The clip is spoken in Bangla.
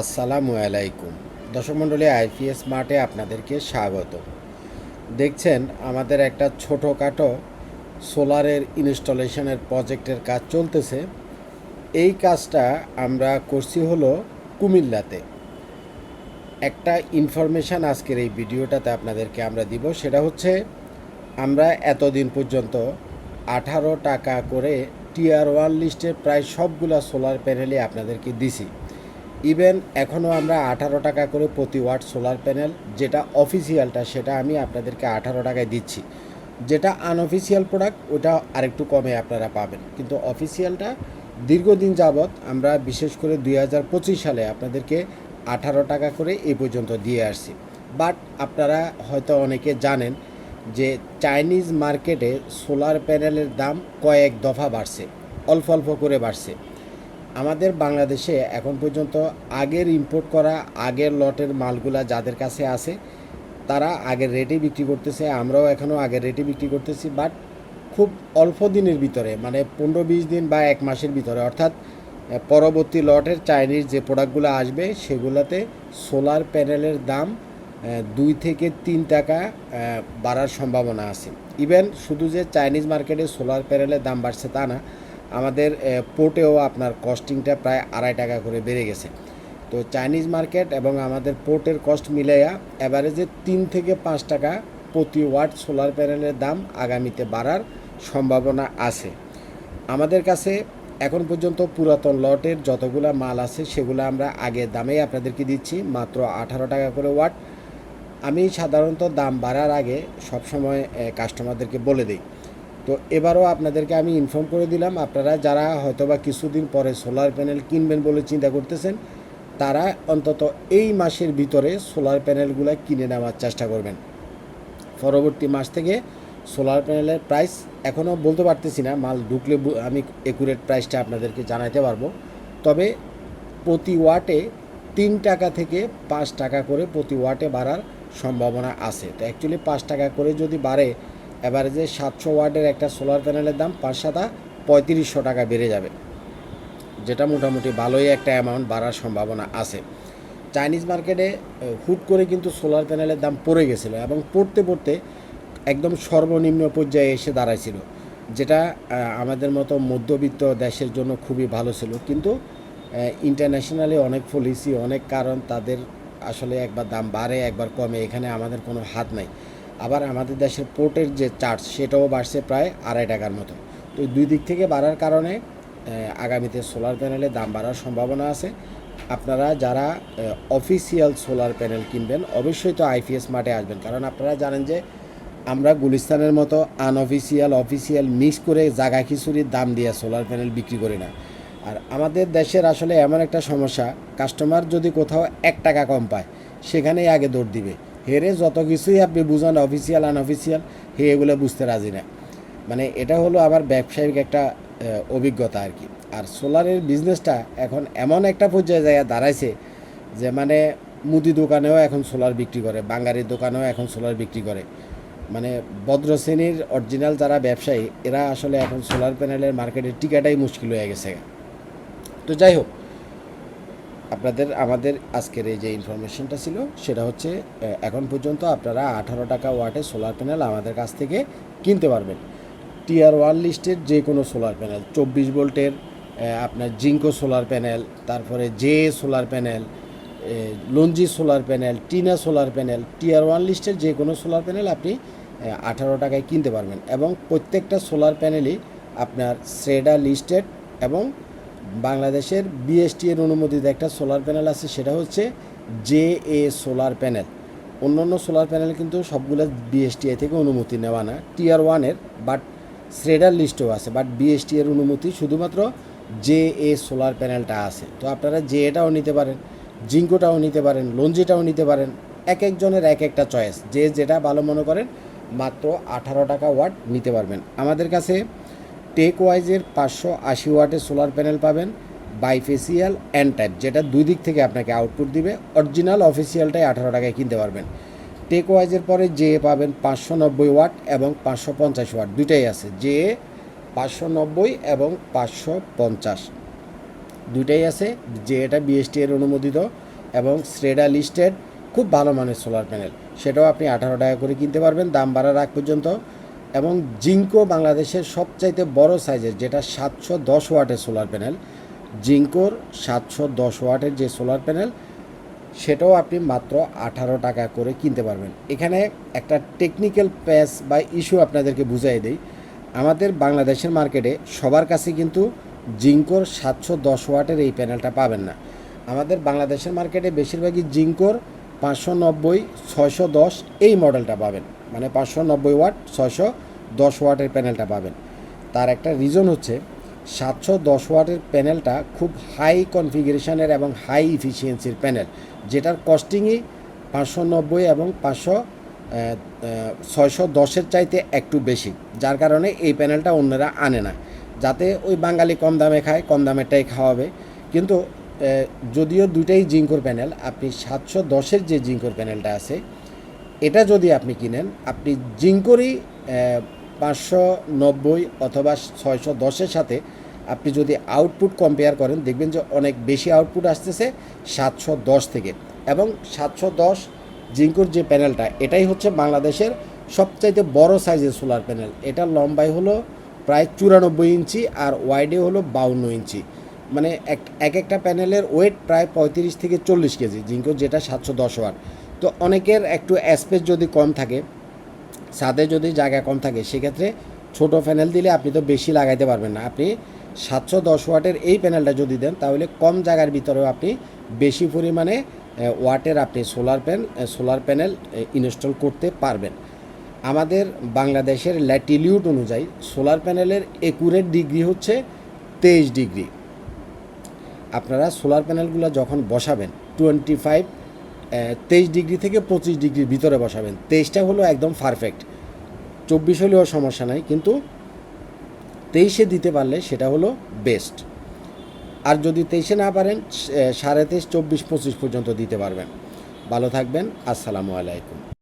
আসসালামু আলাইকুম। দর্শক মণ্ডলী, আইপিএস মার্টে আপনাদেরকে স্বাগত। দেখছেন আমাদের একটা ছোটোখাটো সোলারের ইনস্টলেশনের প্রজেক্টের কাজ চলতেছে। এই কাজটা আমরা করছি হলো কুমিল্লাতে। একটা ইনফরমেশান আজকের এই ভিডিওটাতে আপনাদেরকে আমরা দিব, সেটা হচ্ছে আমরা এতদিন পর্যন্ত আঠারো টাকা করে টিআর ওয়ান লিস্টের প্রায় সবগুলা সোলার প্যানেলই আপনাদেরকে দিছি। ইভেন এখনও আমরা আঠারো টাকা করে প্রতি ওয়াট সোলার প্যানেল যেটা অফিসিয়ালটা সেটা আমি আপনাদেরকে আঠারো টাকায় দিচ্ছি। যেটা আনঅফিসিয়াল প্রোডাক্ট ওটা আরেকটু কমে আপনারা পাবেন। কিন্তু অফিসিয়ালটা দীর্ঘদিন যাবৎ আমরা বিশেষ করে দুই হাজার পঁচিশ সালে আপনাদেরকে আঠারো টাকা করে এই পর্যন্ত দিয়ে আসছি। বাট আপনারা হয়তো অনেকে জানেন যে চাইনিজ মার্কেটে সোলার প্যানেলের দাম কয়েক দফা বাড়ছে, অল্প অল্প করে বাড়ছে। আমাদের বাংলাদেশে এখন পর্যন্ত আগের ইম্পোর্ট করা আগের লটের মালগুলা যাদের কাছে আছে, তারা আগের রেটে বিক্রি করতেছে, আমরাও এখনও আগের রেটে বিক্রি করতেছি বাট খুব অল্প দিনের ভিতরে মানে পনেরো বিশ দিন বা এক মাসের ভিতরে, অর্থাৎ পরবর্তী লটের চাইনিজ যে প্রোডাক্টগুলো আসবে, সেগুলোতে সোলার প্যানেলের দাম দুই থেকে তিন টাকা বাড়ার সম্ভাবনা আছে। ইভেন শুধু যে চাইনিজ মার্কেটে সোলার প্যানেলের দাম বাড়ছে তা না আমাদের পোর্টেও আপনার কস্টিংটা প্রায় আড়াই টাকা করে বেড়ে গেছে। তো চাইনিজ মার্কেট এবং আমাদের পোর্টের কস্ট মিলাইয়া অ্যাভারেজে তিন থেকে পাঁচ টাকা প্রতি ওয়াট সোলার প্যানেলের দাম আগামীতে বাড়ার সম্ভাবনা আছে। আমাদের কাছে এখন পর্যন্ত পুরাতন লটের যতগুলা মাল আছে সেগুলো আমরা আগের দামেই আপনাদেরকে দিচ্ছি, মাত্র আঠারো টাকা করে ওয়াট আমি সাধারণত দাম বাড়ার আগে সবসময় কাস্টমারদেরকে বলে দিই। তো এবারও আপনাদেরকে আমি ইনফর্ম করে দিলাম, আপনারা যারা হয়তোবা কিছুদিন পরে সোলার প্যানেল কিনবেন বলে চিন্তা করতেছেন, তারা অন্তত এই মাসের ভিতরে সোলার প্যানেলগুলো কিনে নেওয়ার চেষ্টা করবেন। পরবর্তী মাস থেকে সোলার প্যানেলের প্রাইস এখনও বলতে পারতেছি না, মাল ঢুকলে আমি একুরেট প্রাইসটা আপনাদেরকে জানাতে পারব। তবে প্রতি ওয়াটে তিন টাকা থেকে পাঁচ টাকা করে প্রতি ওয়াটে বাড়ার সম্ভাবনা আছে। তো অ্যাকচুয়ালি পাঁচ টাকা করে যদি বাড়ে যে সাতশো ওয়াটের একটা সোলার প্যানেলের দাম পাঁচ সাতা পঁয়ত্রিশশো টাকা বেড়ে যাবে। যেটা মোটামুটি ভালোই একটা অ্যামাউন্ট বাড়ার সম্ভাবনা আছে। চাইনিজ মার্কেটে হুট করে কিন্তু সোলার প্যানেলের দাম পড়ে গেছিল এবং পড়তে পড়তে একদম সর্বনিম্ন পর্যায়ে এসে দাঁড়াইছিল, যেটা আমাদের মতো মধ্যবিত্ত দেশের জন্য খুবই ভালো ছিল। কিন্তু ইন্টারন্যাশনালি অনেক পলিসি অনেক কারণ তাদের আসলে একবার দাম বাড়ে, একবার কমে, এখানে আমাদের কোনো হাত নাই। আবার আমাদের দেশের পোর্টের যে চার্জ সেটাও বাড়ছে প্রায় আড়াই টাকার মতো। তো দুই দিক থেকে বাড়ার কারণে আগামীতে সোলার প্যানেলের দাম বাড়ার সম্ভাবনা আছে। আপনারা যারা অফিসিয়াল সোলার প্যানেল কিনবেন, অবশ্যই তো আইপিএস মাঠে আসবেন। কারণ আপনারা জানেন যে, আমরা গুলিস্তানের মতো আনঅফিসিয়াল অফিসিয়াল মিক্স করে জাগা খিচুড়ির দাম দিয়ে সোলার প্যানেল বিক্রি করি না। আর আমাদের দেশের আসলে এমন একটা সমস্যা কাস্টমার যদি কোথাও এক টাকা কম পায়, সেখানেই আগে দৌড় দিবে। হেরে যত কিছুই আপনি বুঝান অফিসিয়াল আনঅফিসিয়াল হে এগুলো বুঝতে রাজি না। মানে এটা হলো আমার ব্যবসায়িক একটা অভিজ্ঞতা আর কি। আর সোলারের বিজনেসটা এখন এমন একটা পর্যায়ে জায়গায় দাঁড়াইছে যে মানে মুদি দোকানেও এখন সোলার বিক্রি করে বাঙালির দোকানেও এখন সোলার বিক্রি করে। মানে ভদ্র শ্রেণির অরিজিনাল যারা ব্যবসায়ী, এরা আসলে এখন সোলার প্যানেলের মার্কেটের টিকাটাই মুশকিল হয়ে গেছে। তো যাই হোক আপনাদের, আমাদের আজকের এই যে ইনফরমেশনটা ছিল, সেটা হচ্ছে এখন পর্যন্ত আপনারা আঠারো টাকা ওয়াটে সোলার প্যানেল আমাদের কাছ থেকে কিনতে পারবেন। টিআর ওয়ান লিস্টের যে কোনো সোলার প্যানেল চব্বিশ ভোল্টের আপনার জিঙ্কো সোলার প্যানেল তারপরে J solar panel Longi solar panel Trina solar panel TR one লিস্টের যে কোনো সোলার প্যানেল আপনি আঠারো টাকায় কিনতে পারবেন। এবং প্রত্যেকটা সোলার প্যানেলই আপনার শ্রেডা লিস্টেড এবং বাংলাদেশের বিএসটি এর অনুমোদিত একটা সোলার প্যানেল আছে, সেটা হচ্ছে জে এ সোলার প্যানেল অন্যান্য সোলার প্যানেল কিন্তু সবগুলো বিএসটিআই থেকে অনুমতি নেওয়া না টিআর ওয়ানের বাট শ্রেডার লিস্টও আছে বাট বিএসটি এর অনুমতি শুধুমাত্র জে এ সোলার প্যানেলটা আছে। তো আপনারা জে এটাও নিতে পারেন জিঙ্কোটাও নিতে পারেন লঞ্জিটাও নিতে পারেন, এক একজনের এক একটা চয়েস যে যেটা ভালো মনে করেন, মাত্র আঠারো টাকা ওয়াট নিতে পারবেন। আমাদের কাছে টেক ওয়াইজের পাঁচশো আশি ওয়াটের সোলার প্যানেল পাবেন বাইফেসিয়াল অ্যান্ড টাইপ যেটা দুই দিক থেকে আপনাকে আউটপুট দিবে। অরিজিনাল অফিসিয়ালটাই আঠারো টাকায় কিনতে পারবেন। টেক ওয়াইজের পরে যে পাবেন পাঁচশো নব্বই ওয়াট এবং পাঁচশো পঞ্চাশ ওয়াট, দুইটাই আছে। যে পাঁচশো নব্বই এবং পাঁচশো পঞ্চাশ, দুইটাই আছে। যে এটা বিএসটি এর অনুমোদিত এবং শ্রেডা লিস্টেড খুব ভালো মানের সোলার প্যানেল সেটাও আপনি আঠারো টাকা করে কিনতে পারবেন। দাম বাড়ার আগ পর্যন্ত এবং জিঙ্কো বাংলাদেশের সবচাইতে বড় সাইজের, যেটা সাতশো দশ ওয়াটের সোলার প্যানেল। জিঙ্কোর সাতশো দশ ওয়াটের যে সোলার প্যানেল, সেটাও আপনি মাত্র আঠারো টাকা করে কিনতে পারবেন। এখানে একটা টেকনিক্যাল প্যাস বা ইস্যু আপনাদেরকে বুঝাই দেই। আমাদের বাংলাদেশের মার্কেটে সবার কাছে কিন্তু জিঙ্কোর সাতশো দশ ওয়াটের এই প্যানেলটা পাবেন না। আমাদের বাংলাদেশের মার্কেটে বেশিরভাগই জিঙ্কোর পাঁচশো নব্বই, ছয়শো দশ এই মডেলটা পাবেন। মানে পাঁচশো নব্বই ওয়াট, ছয়শো দশ ওয়াটের প্যানেলটা পাবেন। তার একটা রিজন হচ্ছে, সাতশো দশ ওয়াটের প্যানেলটা খুব হাই কনফিগারেশনের এবং হাই ইফিসিয়েন্সির প্যানেল, যেটার কস্টিংই পাঁচশো নব্বই এবং পাঁচশো ছয়শো দশের চাইতে একটু বেশি। যার কারণে এই প্যানেলটা অন্যরা আনে না। যাতে ওই বাঙালি কম দামে খায়, কম দামেরটাই খাওয়াবে। কিন্তু যদিও দুইটাই জিঙ্কোর প্যানেল, আপনি সাতশো দশের যে জিঙ্কোর প্যানেলটা আছে এটা যদি আপনি কিনেন, আপনি জিঙ্কোরই পাঁচশো নব্বই অথবা ছয়শো দশের সাথে আপনি যদি আউটপুট কম্পেয়ার করেন, দেখবেন যে অনেক বেশি আউটপুট আসতেছে সাতশো দশ থেকে। এবং সাতশো দশ জিঙ্কোর যে প্যানেলটা, এটাই হচ্ছে বাংলাদেশের সবচাইতে বড় সাইজের সোলার প্যানেল। এটা লম্বাই হলো প্রায় চুরানব্বই ইঞ্চি আর ওয়াইডে হলো বাউন্ন ইঞ্চি। মানে এক এক একটা প্যানেলের ওয়েট প্রায় পঁয়ত্রিশ থেকে চল্লিশ কেজি জিঙ্কো যেটা সাতশো দশ ওয়াট। তো অনেকের একটু স্পেস যদি কম থাকে, ছাদে যদি জায়গা কম থাকে, সেক্ষেত্রে ছোট প্যানেল দিলে আপনি তো বেশি লাগাইতে পারবেন না। আপনি সাতশো দশ ওয়াটের এই প্যানেলটা যদি দেন, তাহলে কম জায়গার ভিতরেও আপনি বেশি পরিমাণে ওয়াটের আপনি solar pan solar panel install করতে পারবেন। আমাদের বাংলাদেশের ল্যাটিলিউড অনুযায়ী সোলার প্যানেলের একুরেট ডিগ্রি হচ্ছে তেইশ ডিগ্রি আপনারা সোলার প্যানেলগুলো যখন বসাবেন টোয়েন্টি ফাইভ তেইশ ডিগ্রি থেকে পঁচিশ ডিগ্রির ভিতরে বসাবেন। তেইশটা হলো একদম পারফেক্ট চব্বিশ হলেও সমস্যা নাই, কিন্তু তেইশে দিতে পারলে সেটা হলো বেস্ট আর যদি তেইশে না পারেন সাড়ে তেইশ, চব্বিশ, পঁচিশ পর্যন্ত দিতে পারবেন। ভালো থাকবেন, আসসালামু আলাইকুম।